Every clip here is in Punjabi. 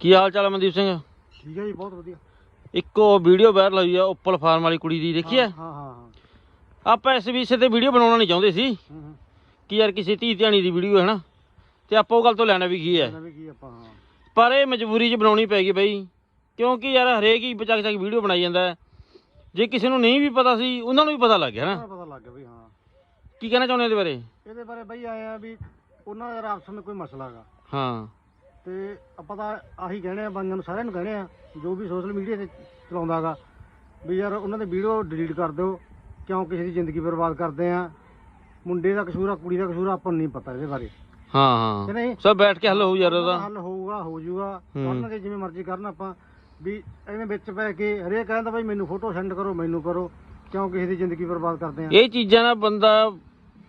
ਕੀ ਹਾਲ ਚਾਲ ਹੈ ਮਨਦੀਪ ਸਿੰਘ? ਠੀਕ ਹੈ ਜੀ ਬਹੁਤ ਵਧੀਆ। ਇੱਕੋ ਵੀਡੀਓ ਵਾਇਰਲ ਹੋਈ ਆ ਉੱਪਲ ਫਾਰਮ ਵਾਲੀ ਕੁੜੀ ਦੀ ਦੇਖੀ ਹਾਂ ਹਾਂ ਹਾਂ ਆਪਾਂ ਇਸ ਵਿਸ਼ੇ ਤੇ ਵੀਡੀਓ ਬਣਾਉਣਾ ਨਹੀਂ ਚਾਹੁੰਦੇ ਸੀ। ਹੂੰ ਹੂੰ। ਕਿ ਯਾਰ ਕਿਸੇ ਧੀ ਧਿਆਣੀ ਦੀ ਵੀਡੀਓ ਹੈ ਨਾ? ਤੇ ਆਪਾਂ ਉਹ ਗੱਲ ਤੋਂ ਲੈਣਾ ਵੀ ਕੀ ਹੈ? ਇਹਨਾਂ ਵੀ ਕੀ ਆਪਾਂ ਹਾਂ। ਪਰ ਇਹ ਮਜਬੂਰੀ 'ਚ ਬਣਾਉਣੀ ਪੈ ਗਈ ਬਈ। ਕਿਉਂਕਿ ਯਾਰ ਹਰੇਕ ਹੀ ਬਚਕ ਚੱਕ ਵੀਡੀਓ ਬਣਾਈ ਜਾਂਦਾ ਹੈ। ਜੇ ਕਿਸੇ ਨੂੰ ਨਹੀਂ ਵੀ ਪਤਾ ਸੀ ਉਹਨਾਂ ਨੂੰ ਵੀ ਪਤਾ ਲੱਗ ਗਿਆ ਨਾ। ਪਤਾ ਲੱਗ ਗਿਆ ਵੀ ਹਾਂ। ਕੀ ਕਹਿਣਾ ਚਾਹੁੰਦੇ ਇਹਦੇ ਬਾਰੇ? ਇਹਦੇ ਬਾਰੇ ਬਈ ਆਏ ਆ ਵੀ ਉਹਨਾਂ ਦਾ ਆਪਸ ਵਿੱਚ ਕੋਈ ਮਸਲਾ ਹੈਗਾ। ਹਾਂ। ਤੇ ਆਪਾਂ ਤਾਂ ਆਹੀ ਕਹਿਣੇ ਆ ਬੰਦਿਆਂ ਨੂੰ ਸਾਰਿਆਂ ਨੂੰ ਕਹਿਣੇ ਆ ਜੋ ਵੀ ਸੋਸ਼ਲ ਮੀਡੀਆ ਤੇ ਚਲਾਉਂਦਾ ਹੈਗਾ ਵੀ ਯਾਰ ਉਹਨਾਂ ਦੇ ਵੀਡੀਓ ਡਿਲੀਟ ਕਰ ਦਿਓ ਕਿਉਂ ਕਿਸੇ ਦੀ ਜ਼ਿੰਦਗੀ ਬਰਬਾਦ ਕਰਦੇ ਆ? ਮੁੰਡੇ ਦਾ ਕਸੂਰ ਆ ਕੁੜੀ ਦਾ ਕਸੂਰ ਆ ਆਪਾਂ ਨੂੰ ਨਹੀਂ ਪਤਾ ਇਹਦੇ ਬਾਰੇ। ਹਾਂ ਕਿ ਹਾਂ ਨਹੀਂ? ਸਭ ਬੈਠ ਕੇ ਹੱਲ ਹੋਊ ਯਾਰ ਉਹਦਾ। ਹੱਲ ਹੋਊਗਾ ਹੋ ਜਾਊਗਾ। ਹੂੰ। ਕਰਨਗੇ ਜਿਵੇਂ ਮਰਜ਼ੀ ਕਰਨ ਆਪਾਂ ਵੀ ਐਵੇਂ ਵਿੱਚ ਪੈ ਕੇ ਹਰੇਕ ਕਹਿੰਦਾ ਬਈ ਮੈਨੂੰ ਫੋਟੋ ਸੈਂਡ ਕਰੋ ਮੈਨੂੰ ਕਰੋ ਕਿਉਂ ਕਿਸੇ ਦੀ ਜ਼ਿੰਦਗੀ ਬਰਬਾਦ ਕਰਦੇ ਆ? ਇਹ ਚੀਜ਼ਾਂ ਨਾਲ ਬੰਦਾ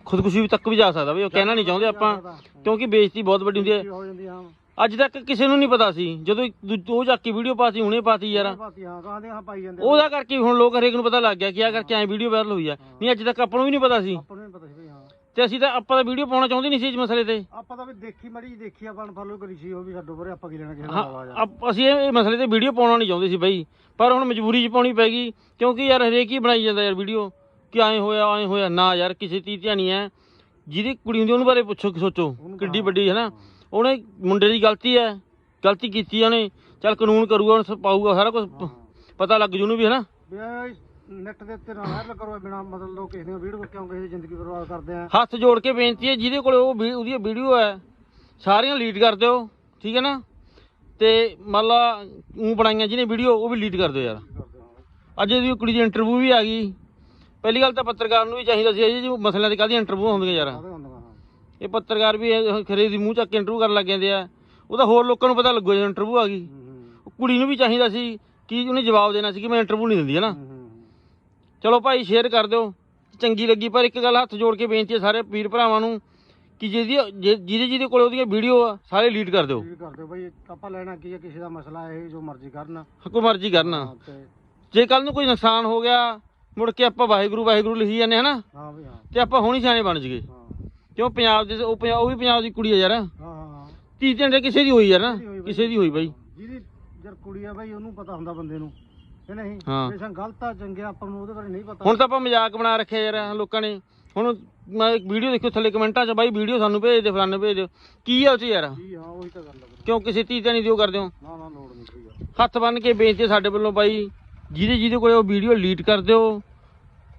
ਖੁਦਕੁਸ਼ੀ ਤੱਕ ਵੀ ਜਾ ਸਕਦਾ ਬਈ ਉਹ ਕਹਿਣਾ ਨਹੀਂ ਚਾਹੁੰਦੇ ਆਪਾਂ ਕਿਉਂਕਿ ਬੇਇੱਜ਼ਤੀ ਬਹੁਤ ਵੱਡੀ ਹੁੰਦੀ ਹੈ। ਹੋ ਜਾਂਦੀ ਹਾਂ। ਅੱਜ ਤੱਕ ਕਿਸੇ ਨੂੰ ਨਹੀਂ ਪਤਾ ਸੀ। ਜਦੋਂ ਦੂ- ਉਹ ਜਾ ਕੇ ਵੀਡੀਓ ਪਾਤੀ ਹੁਣੇ ਪਾਤੀ ਯਾਰ। ਬਾਤੀ ਹਾਂ ਕਹਿੰਦੇ ਹਾਂ ਪਾਈ ਜਾਂਦੇ ਉਹਦਾ ਕਰਕੇ ਹੁਣ ਲੋਕ ਹਰੇਕ ਨੂੰ ਪਤਾ ਲੱਗ ਗਿਆ ਕਿ ਆ ਕਰਕੇ ਐ ਵੀਡੀਓ ਵਾਇਰਲ ਹੋਈ ਆ। ਨਹੀਂ ਅੱਜ ਤੱਕ ਆਪਾਂ ਨੂੰ ਵੀ ਨਹੀਂ ਪਤਾ ਸੀ। ਆਪਾਂ ਨੂੰ ਪਤਾ ਸੀ ਵੀ ਹਾਂ। ਤੇ ਅਸੀਂ ਤਾਂ ਆਪਾਂ ਤਾਂ ਵੀਡੀਓ ਪਾਉਣਾ ਚਾਹੁੰਦੇ ਨਹੀਂ ਸੀ ਇਸ ਮਸਲੇ ਤੇ। ਆਪਾਂ ਤਾਂ ਵੀ ਦੇਖੀ ਮੜੀ ਦੇਖੀ ਆਪਾਂ ਫਾਲੋ ਕਰੀ ਸੀ ਉਹ ਵੀ ਸਾਡੇ ਬਾਰੇ ਆਪਾਂ ਕੀ ਲੈਣਾ ਕਿਸੇ ਦਾ ਹਾਂ ਆਵਾਜ਼ ਆਪ- ਅਸੀਂ ਇਹ ਇਹ ਮਸਲੇ ਤੇ ਵੀਡੀਓ ਪਾਉਣਾ ਨਹੀਂ ਚਾਹੁੰਦੇ ਸੀ ਬਾਈ। ਪਰ ਹੁਣ ਮਜਬੂਰੀ 'ਚ ਪਾਉਣੀ ਪੈ ਗਈ ਕਿਉਂਕਿ ਯਾਰ ਹਰੇਕ ਹੀ ਬਣਾਈ ਜਾਂਦਾ ਯਾਰ ਵੀਡੀਓ ਕਿ ਐਂ ਹੋਇਆ ਐਂ ਹੋਇਆ ਨਾ ਯਾਰ ਕਿਸੇ ਤੀ ਧਿਆਣੀ ਹੈ ਜਿਹਦੀ ਕੁੜੀ ਹੁੰਦੀ ਉਹਨੂੰ ਬਾਰੇ ਪੁੱਛੋ ਸੋਚੋ। ਕਿੱਡੀ। ਵੱਡੀ ਹੈ। ਨਾ ਉਹਨੇ ਮੁੰਡੇ ਦੀ ਗਲਤੀ ਹੈ ਗਲਤੀ ਕੀਤੀ ਉਹਨੇ। ਚੱਲ ਕਾਨੂੰਨ ਕਰੂਗਾ ਉਹਨੂੰ ਪਾਊਗਾ ਸਾਰਾ ਕੁਝ ਪਤਾ ਲੱਗ ਜੂ ਉਹਨੂੰ ਵੀ ਹੈ ਨਾ ਵੀ ਨੈਟ ਦੇ ਉੱਤੇ ਨਾ ਵਾਇਰਲ ਕਰੋ ਬਿਨਾ ਮਤਲਬ ਲੋਕ ਕਿਸੇ ਦੀਆਂ ਵੀਡੀਓ ਕਿਉਂ ਕਿਸੇ ਦੀ ਜ਼ਿੰਦਗੀ ਬਰਬਾਦ ਕਰਦੇ ਆ। ਹੱਥ ਜੋੜ ਕੇ ਬੇਨਤੀ ਹੈ ਜਿਹਦੇ ਕੋਲ ਉਹ ਉਹਦੀ ਵੀਡੀਓ ਹੈ ਸਾਰੀਆਂ ਲੀਡ ਕਰ ਦਿਓ ਠੀਕ ਹੈ ਨਾ? ਤੇ ਮੰਨ ਲਾ ਉਹ ਬਣਾਈਆਂ ਜਿਹਨੇ ਵੀਡੀਓ ਉਹ ਵੀ ਲੀਡ ਕਰ ਦਿਓ ਯਾਰ। ਅੱਜ ਇਹਦੀ ਕੁੜੀ ਦੀ ਇੰਟਰਵਿਊ ਵੀ ਆ ਗਈ। ਪਹਿਲੀ ਗੱਲ ਤਾਂ ਪੱਤਰਕਾਰ ਨੂੰ ਵੀ ਚਾਹੀਦਾ ਸੀ ਜੀ ਮਸਲਿਆਂ ਦੀ ਕਾਹਦੀ ਇੰਟਰਵਿਊ ਹੁੰਦੀਆਂ ਯਾਰ। ਇਹ ਪੱਤਰਕਾਰ ਵੀ ਖਰੇ ਦੀ ਮੂੰਹ ਚੱਕ ਕੇ ਇੰਟਰਵਿਊ ਕਰਨ ਲੱਗ ਜਾਂਦੇ ਆ। ਉਹ ਤਾਂ ਹੋਰ ਲੋਕਾਂ ਨੂੰ ਪਤਾ ਲੱਗੂ ਜੇ ਇੰਟਰਵਿਊ ਆ ਗਈ। ਕੁੜੀ ਨੂੰ ਵੀ ਚਾਹੀਦਾ ਸੀ ਕਿ ਉਹਨੇ ਜਵਾਬ ਦੇਣਾ ਸੀ ਕਿ ਮੈਂ ਇੰਟਰਵਿਊ ਨਹੀਂ ਦਿੰਦੀ ਹੈ ਨਾ? ਚਲੋ ਭਾਈ ਸ਼ੇਅਰ ਕਰ ਦਿਓ। ਚੰਗੀ ਲੱਗੀ ਪਰ ਇੱਕ ਗੱਲ ਹੱਥ ਜੋੜ ਕੇ ਬੇਨਤੀ ਹੈ ਸਾਰੇ ਵੀਰ ਭਰਾਵਾਂ ਨੂੰ ਕਿ ਜਿਹਦੀ ਜਿਹਦੇ ਜਿਹਦੇ ਕੋਲ ਉਹਦੀਆਂ ਵੀਡੀਓ ਆ ਸਾਰੇ ਲੀਡ ਕਰ ਦਿਓ। ਵੀ ਕਰ ਦਿਓ ਬਈ ਆਪਾਂ ਲੈਣਾ ਕੀ ਹੈ ਕਿਸੇ ਦਾ ਮਸਲਾ ਇਹ ਜੋ ਮਰਜ਼ੀ ਕਰਨ। ਕੋਈ ਮਰਜ਼ੀ ਕਰਨਾ। ਜੇ ਕੱਲ ਨੂੰ ਕੋਈ ਨੁਕਸਾਨ ਹੋ ਗਿਆ ਮੁੜ ਕੇ ਆਪਾਂ ਵਾਹਿਗੁਰੂ ਵਾਹਿਗੁਰੂ ਲਿਖੀ ਜਾਂਦੇ ਹਨਾ ਹਾਂ ਵੀ ਹਾਂ। ਤੇ ਆਪਾਂ ਹੁਣੀ ਸਿਆਣੇ ਬਣ ਜਗੇ ਕਿਉਂ ਪੰਜਾਬ ਦੇ ਉਹ ਪੰਜਾਬ ਉਹ ਵੀ ਪੰਜਾਬ ਦੀ ਕੁੜੀ ਆ ਯਾਰ। ਹਾਂ ਹਾਂ ਧੀ ਝੰਡੇ ਕਿਸੇ ਦੀ ਹੋਈ ਯਾਰ ਨਾ। ਕਿਸੇ ਦੀ ਹੋਈ ਬਾਈ। ਕਿਸੇ ਦੀ ਹੋਈ ਬਾਈ। ਜਿਹਦੀ ਜਰ ਕੁੜੀ ਆ ਬਈ ਉਹਨੂੰ ਪਤਾ ਹੁੰਦਾ ਬੰਦੇ ਨੂੰ। ਕਿ ਨਹੀਂ? ਹਾਂ। ਬੇਸ਼ੱਕ ਗਲਤ ਆ ਚੰਗਿਆ ਆਪਾਂ ਨੂੰ ਉਹਦੇ ਬਾਰੇ ਨਹੀਂ ਪਤਾ। ਹੁਣ ਤਾਂ ਆਪਾਂ ਮਜ਼ਾਕ ਬਣਾ ਰੱਖਿਆ ਯਾਰ ਲੋਕਾਂ ਨੇ। ਹੁਣ ਮੈਂ ਇੱਕ ਵੀਡੀਓ ਦੇਖਿਓ ਥੱਲੇ ਕਮੈਂਟਾਂ 'ਚ ਬਾਈ ਵੀਡੀਓ ਸਾਨੂੰ ਭੇਜ ਦੇ ਫਲਾਣੇ ਭੇਜ ਦਿਓ। ਕੀ ਆ ਉਹ 'ਚ ਯਾਰ? ਜੀ ਹਾਂ ਉਹੀ ਤਾਂ ਗੱਲ ਵੀਰੇ। ਕਿਉਂ ਕਿਸੇ ਧੀ ਧਿਆਣੀ ਦਿਓ ਕਰਦੇ ਹੋ? ਨਾ ਨਾ ਲੋੜ ਨਹੀਂ ਕੋਈ। ਹੱਥ ਬੰਨ ਕੇ ਬੇਨਤੀ ਹੈ ਸਾਡੇ ਵੱਲੋਂ ਬਾਈ। ਜਿਹਦੇ ਜਿਹਦੇ ਕੋਲੇ ਉਹ ਵੀਡੀਓ ਲੀਟ ਕਰ ਦਿਓ।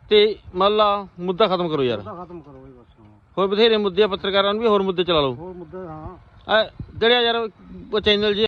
ਤੇ ਮੰਨ ਲਾ ਮੁੱਦਾ ਖਤਮ ਕਰੋ ਯਾਰ। ਉਹਦਾ ਖਤਮ ਕਰੋ ਬਈ ਬਸ ਹਾਂ। ਹੋਰ ਬਥੇਰੇ ਮੁੱਦੇ ਆ ਪੱਤਰਕਾਰਾਂ ਨੂੰ ਵੀ ਹੋਰ ਮੁੱਦੇ ਚਲਾ ਲਓ। ਹੋਰ ਮੁੱਦੇ ਹਾਂ। ਆ ਜਿਹੜੇ ਯਾਰ ਉਹ ਚੈਨਲ ਜੇ